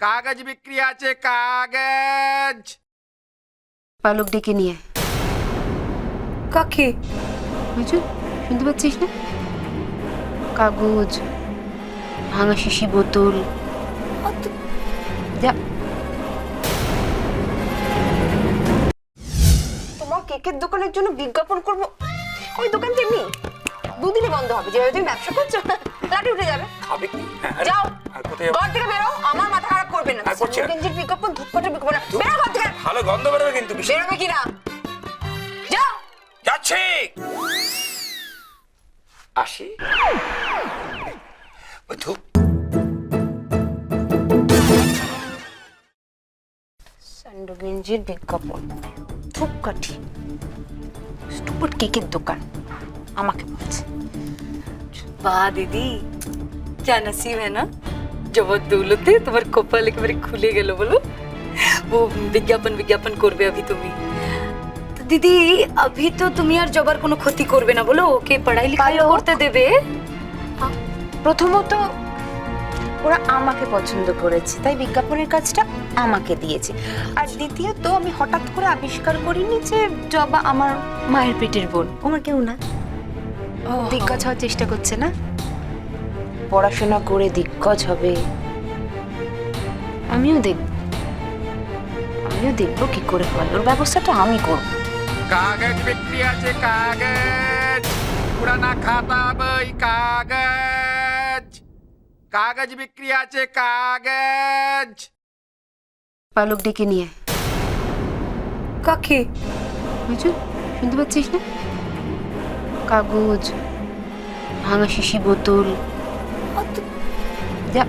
কাগজ বিক্রি আছে কাগজ। পালক ডেকে নিয়ে কাকে? বুঝু শুনতে পাচ্ছিস না? কাগজ ভাঙা শিশি বোতল। যা। তোমার কেকের দোকানের জন্য বিজ্ঞাপন করব? ওই দোকান তেমনি দুদিনে বন্ধ হবে যেভাবে তুমি ব্যবসা করছ লাঠি উঠে যাবে। কি হ্যাঁ, যাও। আর ঘর থেকে বেরো আমার আর করছি না। গেঞ্জির বিজ্ঞাপন ধূপকাঠের বিজ্ঞাপন বেরো ঘর থেকে ভালো গন্ধ বেরোবে কিন্তু বেশি। বেরোবে কি না যাও যাচ্ছি আসি ওই ধূপ স্যান্ডো গেঞ্জির বিজ্ঞাপন ধূপকাঠি স্টুপিড কেকের দোকান আমাকে বলছে वाह दीदी क्या नसीब है ना জবর দৌলতে তোমার কপাল একেবারে খুলে গেল বলো। ও বিজ্ঞাপন বিজ্ঞাপন করবে আভি তুমি। দিদি আভি তো তুমি আর জবার কোনো ক্ষতি করবে না বলো ওকে পড়াই লিখাই করতে দেবে। হ্যাঁ, প্রথমত ওরা আমাকে পছন্দ করেছে তাই বিজ্ঞাপনের কাজটা আমাকে দিয়েছে। আর দ্বিতীয়ত আমি হঠাৎ করে আবিষ্কার করিনি যে জবা আমার মায়ের পেটের বোন আমার কেউ না। দিগ্গজ হওয়ার চেষ্টা করছে না। পড়াশোনা করে দিগ্গজ হবে। আমিও দেখব আমিও দেখব কি করে হয়। ওর ব্যবস্থাটা আমি করব। কাগজ বিক্রি আছে কাগজ। পুরানা খাতা বই কাগজ। কাগজ বিক্রি আছে কাগজ। পালক ডেকে নিয়ে। কাকে? বুঝু শুনতে পাচ্ছিস না? কাগজ ভাঙা শিশি বোতল যা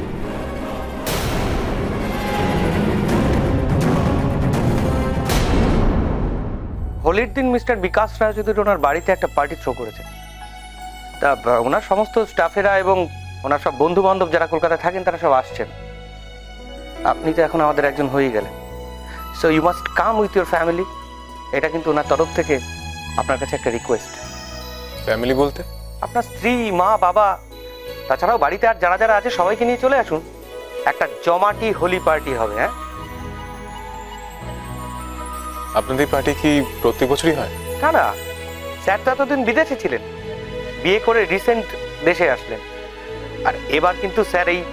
হোলির দিন মিস্টার বিকাশ রায়চৌধুরী ওনার বাড়িতে একটা পার্টি থ্রো করেছেন তা ওনার সমস্ত স্টাফেরা এবং ওনার সব বন্ধু বান্ধব যারা কলকাতায় থাকেন তারা সব আসছেন। আপনি তো এখন আমাদের একজন হয়ে গেলেন। So you must come with your family এটা কিন্তু ওনার তরফ থেকে আপনার কাছে একটা রিকোয়েস্ট ফ্যামিলি বলতে? আপনার স্ত্রী মা বাবা তাছাড়াও বাড়িতে আর যারা যারা আছে সবাইকে নিয়ে চলে আসুন। একটা জমাটি হোলি পার্টি হবে হ্যাঁ? আপনাদের পার্টি কি প্রত্যেক বছরই হয়? না না। স্যার তো এতদিন বিদেশে ছিলেন। বিয়ে করে রিসেন্ট দেশে আসলেন। আর এবার কিন্তু স্যার এই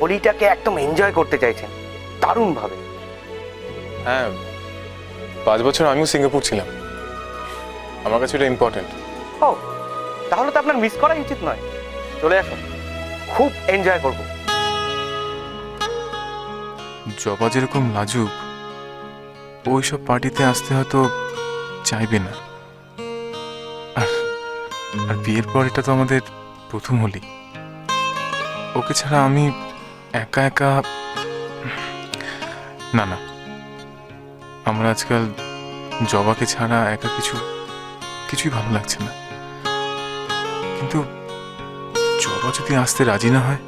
হোলিটাকে একদম এনজয় করতে চাইছেন। দারুণভাবে। হ্যাঁ পাঁচ বছর আমিও সিঙ্গাপুর ছিলাম। আমার কাছে এটা ইম্পর্টেন্ট ও তাহলে তো আপনার মিস করাই উচিত নয়। চলে আসুন খুব এনজয় করব। জবা যেরকম লাজুক ওই সব পার্টিতে আসতে হয়তো চাইবে না। আর বিয়ের পর এটা তো আমাদের প্রথম হোলি। ওকে ছাড়া আমি একা একা, না না। আমার আজকাল জবাকে ছাড়া একা কিছু, কিছুই ভালো লাগছে না। কিন্তু জবা যদি আসতে রাজি না হয়?